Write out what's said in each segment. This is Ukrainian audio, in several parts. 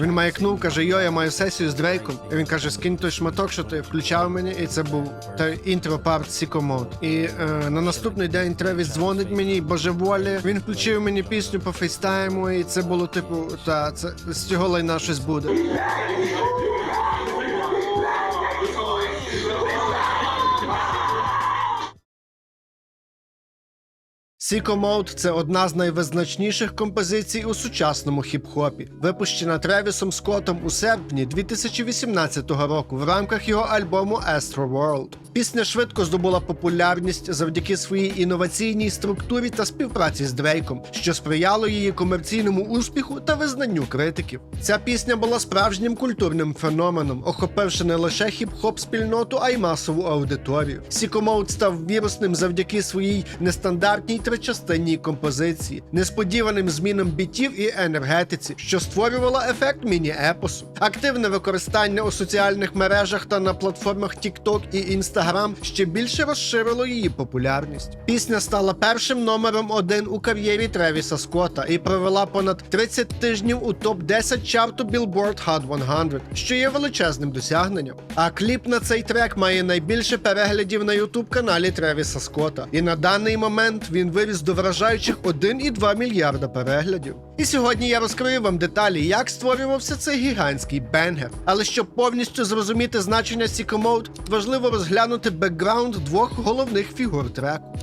Він маякнув, каже: Йо, я маю сесію з Дрейком. І він каже: скинь той шматок, що ти включав мені, і це був той інтро парт Сікомод. І е, на наступний день Тревіс дзвонить мені і божеволі. Він включив мені пісню по фейстайму, і це було типу, та це з цього лайна щось буде. Mode – це одна з найвизначніших композицій у сучасному хіп-хопі, випущена Тревісом Скоттом у серпні 2018 року в рамках його альбому Astro World. Пісня швидко здобула популярність завдяки своїй інноваційній структурі та співпраці з Дрейком, що сприяло її комерційному успіху та визнанню критиків. Ця пісня була справжнім культурним феноменом, охопивши не лише хіп-хоп спільноту, а й масову аудиторію. Mode став вірусним завдяки своїй нестандартній тричастинній композиції, несподіваним змінам бітів і енергетиці, що створювала ефект міні-епосу. Активне використання у соціальних мережах та на платформах TikTok і Instagram ще більше розширило її популярність. Пісня стала першим номером один у кар'єрі Тревіса Скотта і провела понад 30 тижнів у топ 10 чарту Billboard Hot 100, що є величезним досягненням. А кліп на цей трек має найбільше переглядів на youtube каналі Тревіса Скотта. І на даний момент він виріс до вражаючих 1,2 мільярда переглядів. І сьогодні я розкрию вам деталі, як створювався цей гігантський бенгер. Але щоб повністю зрозуміти значення Mode, важливо розглянути бекграунд двох головних фігур треку.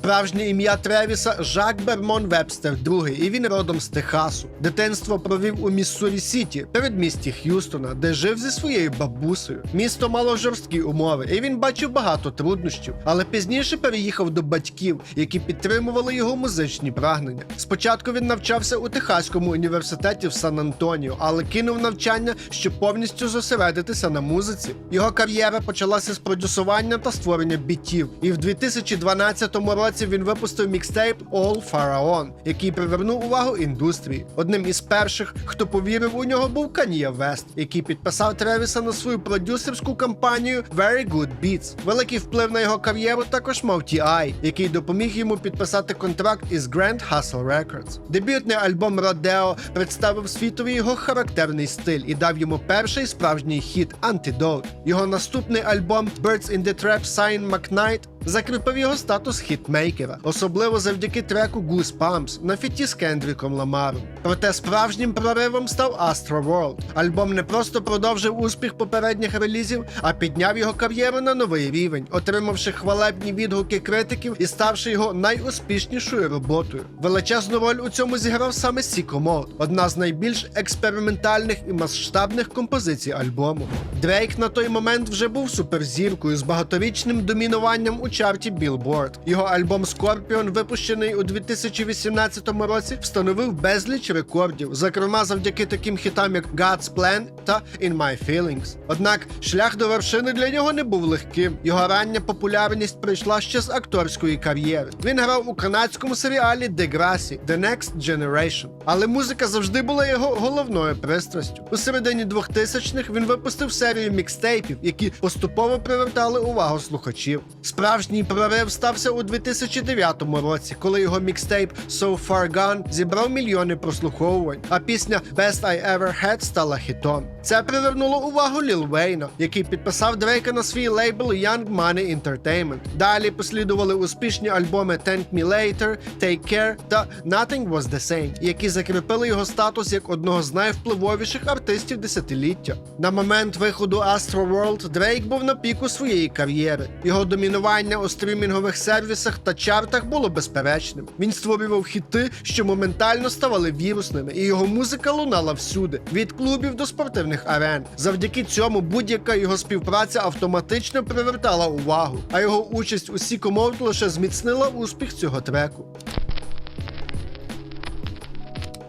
Справжнє ім'я Тревіса Жак Бермон Вебстер II, і він родом з Техасу. Дитинство провів у Міссурі Сіті, передмісті Х'юстона, де жив зі своєю бабусею. Місто мало жорсткі умови, і він бачив багато труднощів, але пізніше переїхав до батьків, які підтримували його музичні прагнення. Спочатку він навчався у Техаському університеті в Сан-Антоніо, але кинув навчання, щоб повністю зосередитися на музиці. Його кар'єра почалася з продюсування та створення бітів, і в 2012 році він випустив мікстейп All Pharaon, який привернув увагу індустрії. Одним із перших, хто повірив у нього, був Kanye West, який підписав Тревіса на свою продюсерську кампанію Very Good Beats. Великий вплив на його кар'єру також мав T.I., який допоміг йому підписати контракт із Grand Hustle Records. Дебютний альбом Rodeo представив світові його характерний стиль і дав йому перший справжній хіт Antidote. Його наступний альбом Birds in the Trap Sign McKnight закріпив його статус хітмейкера, особливо завдяки треку Goosebumps на фіті з Кендріком Ламаром. Проте справжнім проривом став Astro World. Альбом не просто продовжив успіх попередніх релізів, а підняв його кар'єру на новий рівень, отримавши хвалебні відгуки критиків і ставши його найуспішнішою роботою. Величезну роль у цьому зіграв саме Mode, одна з найбільш експериментальних і масштабних композицій альбому. Дрейк на той момент вже був суперзіркою з багаторічним домінуванням у чарті Billboard. Його альбом Scorpion, випущений у 2018 році, встановив безліч рекордів, зокрема завдяки таким хітам, як God's Plan та In My Feelings. Однак шлях до вершини для нього не був легким. Його рання популярність прийшла ще з акторської кар'єри. Він грав у канадському серіалі Degrassi – The Next Generation. Але музика завжди була його головною пристрастю. У середині 2000-х він випустив серію мікстейпів, які поступово привертали увагу слухачів. Справжній прорив стався у 2009 році, коли його мікстейп So Far Gone зібрав мільйони прослуховувань, а пісня Best I Ever Had стала хітом. Це привернуло увагу Ліл Вейна, який підписав Дрейка на свій лейбл Young Money Entertainment. Далі послідували успішні альбоми Thank Me Later, Take Care та Nothing Was The Same, які закріпили його статус як одного з найвпливовіших артистів десятиліття. На момент виходу Astro World Дрейк був на піку своєї кар'єри. Його домінування у стрімінгових сервісах та чартах було безперечним. Він створював хіти, що моментально ставали вірусними, і його музика лунала всюди, від клубів до спортивних арен. Завдяки цьому будь-яка його співпраця автоматично привертала увагу, а його участь у Sicko лише зміцнила успіх цього треку.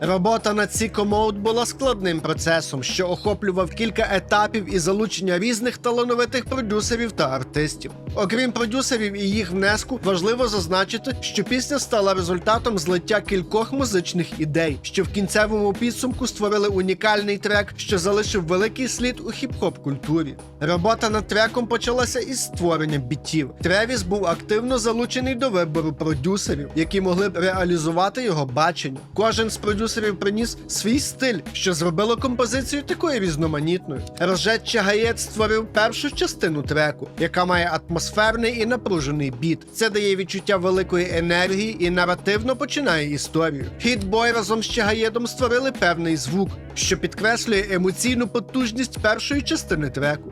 Робота над Mode була складним процесом, що охоплював кілька етапів і залучення різних талановитих продюсерів та артистів. Окрім продюсерів і їх внеску, важливо зазначити, що пісня стала результатом злиття кількох музичних ідей, що в кінцевому підсумку створили унікальний трек, що залишив великий слід у хіп-хоп культурі. Робота над треком почалася із створення бітів. Тревіс був активно залучений до вибору продюсерів, які могли б реалізувати його бачення. Кожен з продюсерів продюсерів приніс свій стиль, що зробило композицію такою різноманітною. Рожет Чагаєт створив першу частину треку, яка має атмосферний і напружений біт. Це дає відчуття великої енергії і наративно починає історію. Хітбой разом з Чагаєдом створили певний звук, що підкреслює емоційну потужність першої частини треку.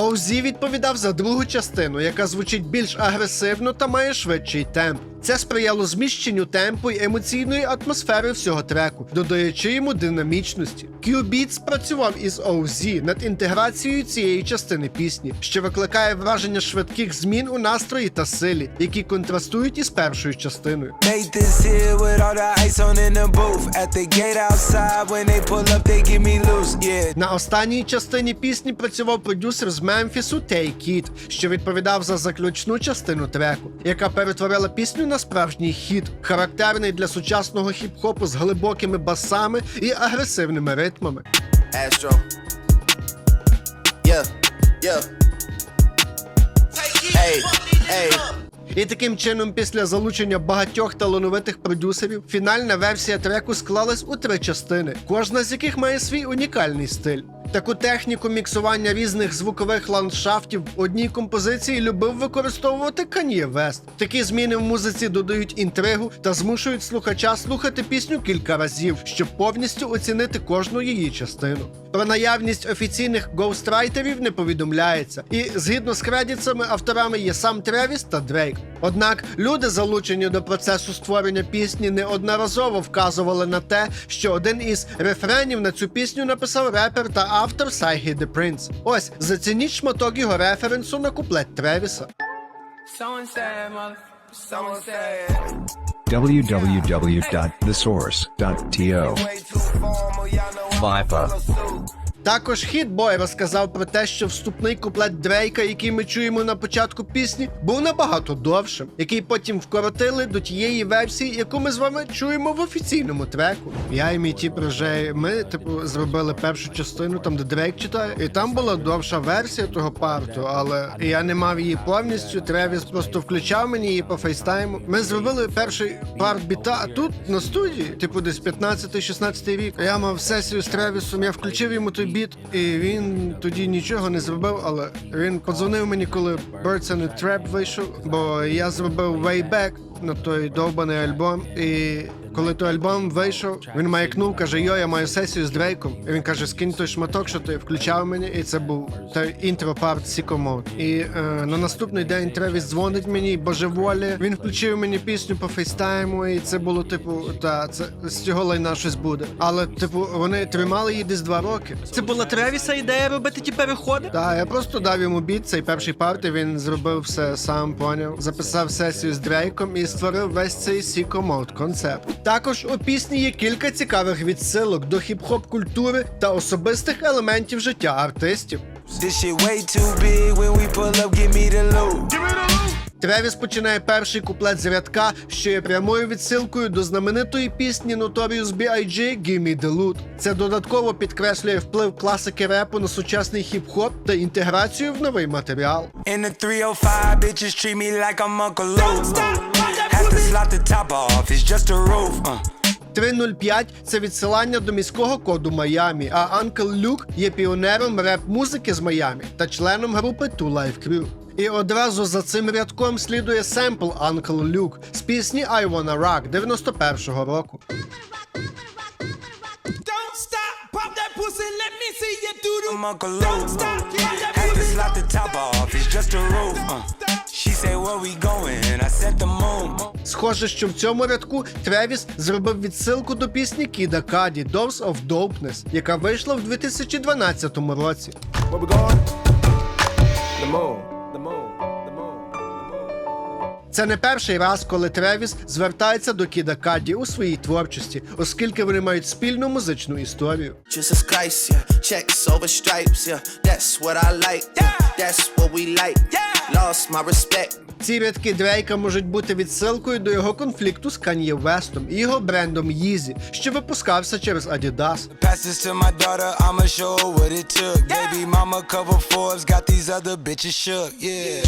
Оузі відповідав за другу частину, яка звучить більш агресивно та має швидший темп. Це сприяло зміщенню темпу і емоційної атмосфери всього треку, додаючи йому динамічності. Q-Beats працював із OZ над інтеграцією цієї частини пісні, що викликає враження швидких змін у настрої та силі, які контрастують із першою частиною. На останній частині пісні працював продюсер з Мемфісу Tay Kid, що відповідав за заключну частину треку, яка перетворила пісню на справжній хіт, характерний для сучасного хіп-хопу з глибокими басами і агресивними ритмами. Astro. Yeah, yeah. Hey, hey. І таким чином, після залучення багатьох талановитих продюсерів, фінальна версія треку склалась у три частини, кожна з яких має свій унікальний стиль. Таку техніку міксування різних звукових ландшафтів в одній композиції любив використовувати Кан'є Вест. Такі зміни в музиці додають інтригу та змушують слухача слухати пісню кілька разів, щоб повністю оцінити кожну її частину. Про наявність офіційних гоустрайтерів не повідомляється, і згідно з кредитами авторами є сам Тревіс та Дрейк. Однак люди, залучені до процесу створення пісні, неодноразово вказували на те, що один із рефренів на цю пісню написав репер та автор Сайгі The Prince. Ось зацініть шматок його референсу на куплет Тревіса. Someone said, mother. Someone said. www.thesource.to. Viper. Також Хітбой розказав про те, що вступний куплет Дрейка, який ми чуємо на початку пісні, був набагато довшим, який потім вкоротили до тієї версії, яку ми з вами чуємо в офіційному треку. Я і мій тіп Рожей, ми типу зробили першу частину, там де Дрейк читає, і там була довша версія того парту, але я не мав її повністю. Тревіс просто включав мені її по фейстайму. Ми зробили перший парт біта, а тут на студії, типу, десь 15-16 рік. Я мав сесію з Тревісом, я включив йому той біт, і він тоді нічого не зробив, але він подзвонив мені, коли Birds and the Trap вийшов, бо я зробив Way Back на той довбаний альбом. І коли той альбом вийшов, він маякнув, каже: Йо, я маю сесію з Дрейком. І він каже: скинь той шматок, що ти включав мені, і це був той інтро парт Sicko І е, на наступний день Тревіс дзвонить мені божеволі. Він включив мені пісню по фейстайму, і це було типу, та це з цього лайна щось буде. Але, типу, вони тримали її десь два роки. Це була Тревіса ідея робити ті переходи? Так, я просто дав йому біт, цей перший парт, і він зробив все сам, поняв. Записав сесію з Дрейком і створив весь цей Mode концепт. Також у пісні є кілька цікавих відсилок до хіп-хоп культури та особистих елементів життя артистів. Тревіс починає перший куплет з рядка, що є прямою відсилкою до знаменитої пісні Notorious B.I.G. «Give me the loot». Це додатково підкреслює вплив класики репу на сучасний хіп-хоп та інтеграцію в новий матеріал. In the 305, bitches treat me like I'm Uncle Luke. Have to slot the top off, it's just a roof. Uh. 305 – це відсилання до міського коду Майамі, а Uncle Luke є піонером реп-музики з Майамі та членом групи Two Life Crew. І одразу за цим рядком слідує семпл Uncle Luke з пісні I Wanna Rock 91-го року. I'm Uncle Luke. Have to slot the top off, it's just a roof. Uh. Схоже, що в цьому рядку Тревіс зробив відсилку до пісні Кіда Каді Dose of Dopeness, яка вийшла в 2012 році. Це не перший раз, коли Тревіс звертається до Кіда Каді у своїй творчості, оскільки вони мають спільну музичну історію. Jesus Christ, yeah. Checks over stripes, yeah. That's what I like. Yeah. That's what we like. Yeah. Lost my respect. Ці рядки Дрейка можуть бути відсилкою до його конфлікту з Кан'є Вестом і його брендом Yeezy, що випускався через Adidas. Pass this to my daughter, I'ma show her what it took. Baby mama cover Forbes, got these other bitches shook, yeah.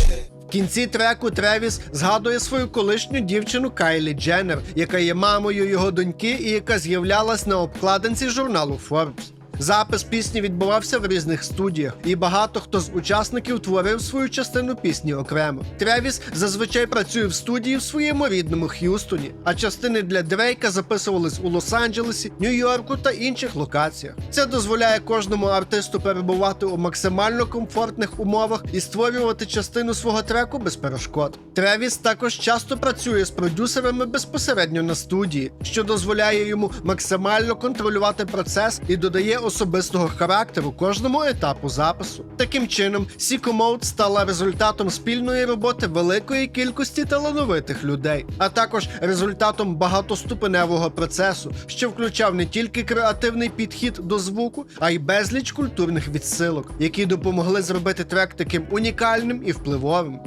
В кінці треку Тревіс згадує свою колишню дівчину Кайлі Дженнер, яка є мамою його доньки і яка з'являлась на обкладинці журналу Forbes. Запис пісні відбувався в різних студіях, і багато хто з учасників творив свою частину пісні окремо. Тревіс зазвичай працює в студії в своєму рідному Х'юстоні, а частини для Дрейка записувались у Лос-Анджелесі, Нью-Йорку та інших локаціях. Це дозволяє кожному артисту перебувати у максимально комфортних умовах і створювати частину свого треку без перешкод. Тревіс також часто працює з продюсерами безпосередньо на студії, що дозволяє йому максимально контролювати процес і додає особистого характеру кожному етапу запису. Таким чином, Mode стала результатом спільної роботи великої кількості талановитих людей, а також результатом багатоступеневого процесу, що включав не тільки креативний підхід до звуку, а й безліч культурних відсилок, які допомогли зробити трек таким унікальним і впливовим.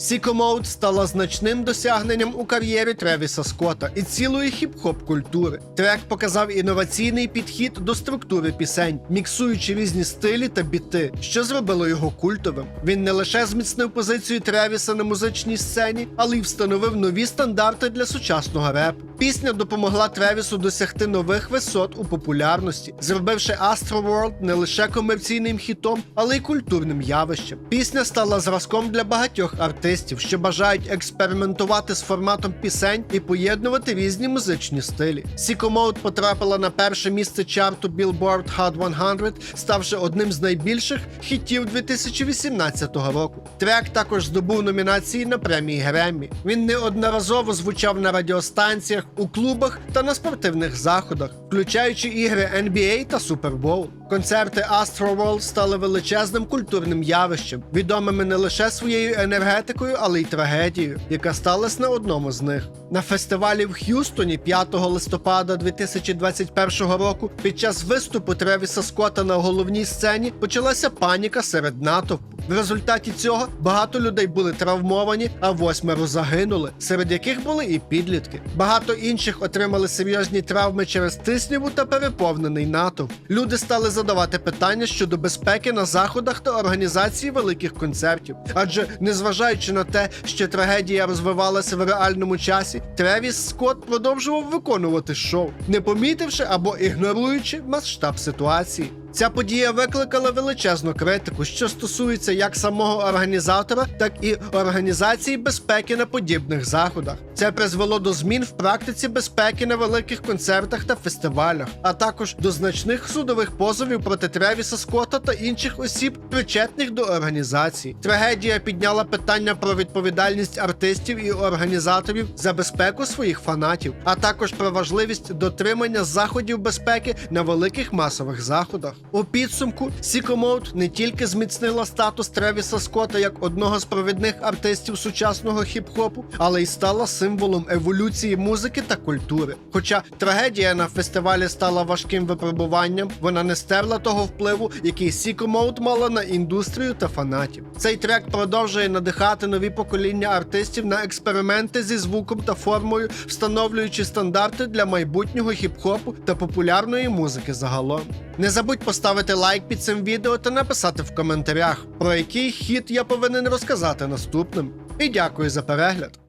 Mode стала значним досягненням у кар'єрі Тревіса Скотта і цілої хіп-хоп культури. Трек показав інноваційний підхід до структури пісень, міксуючи різні стилі та біти, що зробило його культовим. Він не лише зміцнив позицію Тревіса на музичній сцені, але й встановив нові стандарти для сучасного репу. Пісня допомогла Тревісу досягти нових висот у популярності, зробивши Astroworld не лише комерційним хітом, але й культурним явищем. Пісня стала зразком для багатьох артистів, що бажають експериментувати з форматом пісень і поєднувати різні музичні стилі. Mode потрапила на перше місце чарту Billboard Hot 100, ставши одним з найбільших хітів 2018 року. Трек також здобув номінації на премії Греммі. Він неодноразово звучав на радіостанціях, у клубах та на спортивних заходах, включаючи ігри NBA та Bowl. Концерти Astroworld стали величезним культурним явищем, відомими не лише своєю енергетикою, але й трагедією, яка сталася на одному з них. На фестивалі в Х'юстоні 5 листопада 2021 року під час виступу Тревіса Скотта на головній сцені почалася паніка серед натовпу. В результаті цього багато людей були травмовані, а восьмеро загинули, серед яких були і підлітки. Багато інших отримали серйозні травми через тисняву та переповнений натовп. Люди стали задавати питання щодо безпеки на заходах та організації великих концертів. Адже незважаючи на те, що трагедія розвивалася в реальному часі, Тревіс Скотт продовжував виконувати шоу, не помітивши або ігноруючи масштаб ситуації. Ця подія викликала величезну критику, що стосується як самого організатора, так і організації безпеки на подібних заходах. Це призвело до змін в практиці безпеки на великих концертах та фестивалях, а також до значних судових позовів проти Тревіса Скотта та інших осіб, причетних до організації. Трагедія підняла питання про відповідальність артистів і організаторів за безпеку своїх фанатів, а також про важливість дотримання заходів безпеки на великих масових заходах. У підсумку Mode не тільки зміцнила статус Тревіса Скотта як одного з провідних артистів сучасного хіп-хопу, але й стала символом еволюції музики та культури. Хоча трагедія на фестивалі стала важким випробуванням, вона не стерла того впливу, який Mode мала на індустрію та фанатів. Цей трек продовжує надихати нові покоління артистів на експерименти зі звуком та формою, встановлюючи стандарти для майбутнього хіп-хопу та популярної музики загалом. Не забудь поставити лайк під цим відео та написати в коментарях, про який хід я повинен розказати наступним. І дякую за перегляд.